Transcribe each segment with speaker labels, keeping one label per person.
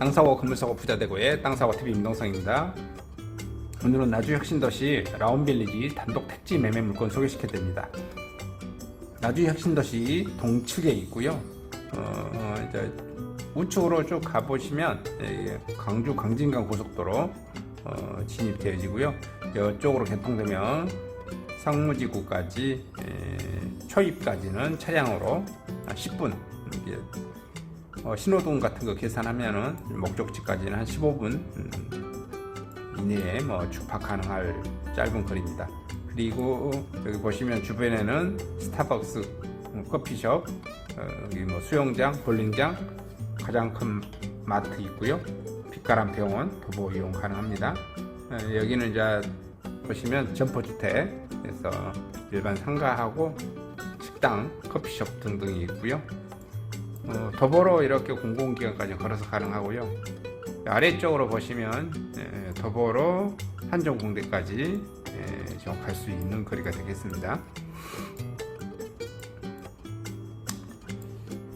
Speaker 1: 땅사고 건물사고 부자대고의 땅사고 TV 임동성입니다. 오늘은 나주혁신도시 라운빌리지 단독 택지 매매 물건 소개시켜드립니다. 나주혁신도시 동측에 있고요. 어, 어, 이제 우측으로 쭉 가보시면 예, 광주 광진강 고속도로 어, 진입되어지고요. 이쪽으로 개통되면 상무지구까지 에, 초입까지는 차량으로 10분 이제 어, 신호등 같은 거 계산하면은 목적지까지는 한 15분 음, 이내에 뭐 주파 가능할 짧은 거리입니다. 그리고 여기 보시면 주변에는 스타벅스 음, 커피숍, 어, 여기 뭐 수영장, 볼링장, 가장 큰 마트 있고요. 빛가람 병원 도보 이용 가능합니다. 어, 여기는 이제 보시면 점포주택에서 일반 상가하고 식당, 커피숍 등등이 있고요. 어, 더불어 이렇게 공공기관까지 걸어서 가능하고요. 아래쪽으로 보시면 에, 더불어 한정공대까지 갈수 있는 거리가 되겠습니다.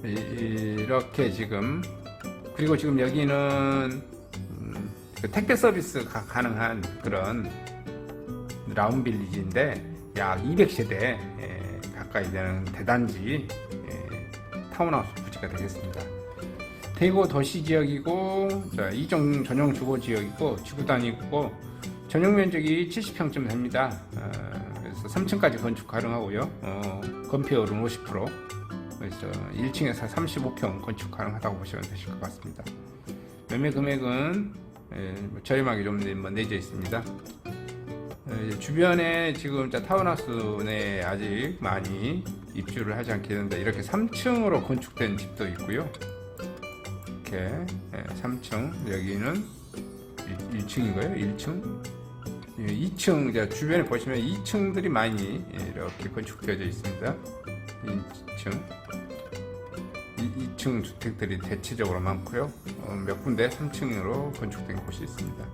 Speaker 1: 이- 이렇게 지금 그리고 지금 여기는 음, 그 택배 서비스 가, 가능한 그런 라운빌리지인데 약 200세대 가까이 되는 대단지 예, 타운하우스 부지가 되겠습니다. 대구 도시 지역이고 자, 이종 전용 주거 지역이고 지구단이고 전용 면적이 70평쯤 됩니다. 어, 그래서 3층까지 건축 가능하고요. 어, 건폐율은 50%. 그래서 1층에서 35평 건축 가능하다고 보시면 되실 것 같습니다. 매매 금액은 예, 뭐 저렴하게 좀 내- 뭐 내져 있습니다. 어, 이제 주변에 지금 자, 타운하우스 내 아직 많이 입주를 하지 않게 되는데 이렇게 3층으로 건축된 집도 있고요. 이렇게 3층 여기는 1, 층인가요 1층? 2층 이제 주변에 보시면 2층들이 많이 이렇게 건축되어져 있습니다. 2층 2 층 주택들이 대체적으로 많고요. 어, 몇 군데 3층으로 건축된 곳이 있습니다.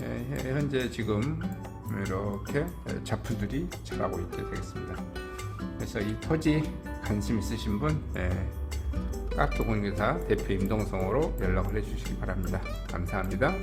Speaker 1: 예, 현재 지금 이렇게 작품들이 자라고 있게 되겠습니다. 그래서 이 토지 관심 있으신 분 예, 깍두공개사 대표 임동성으로 연락을 해주시기 바랍니다. 감사합니다.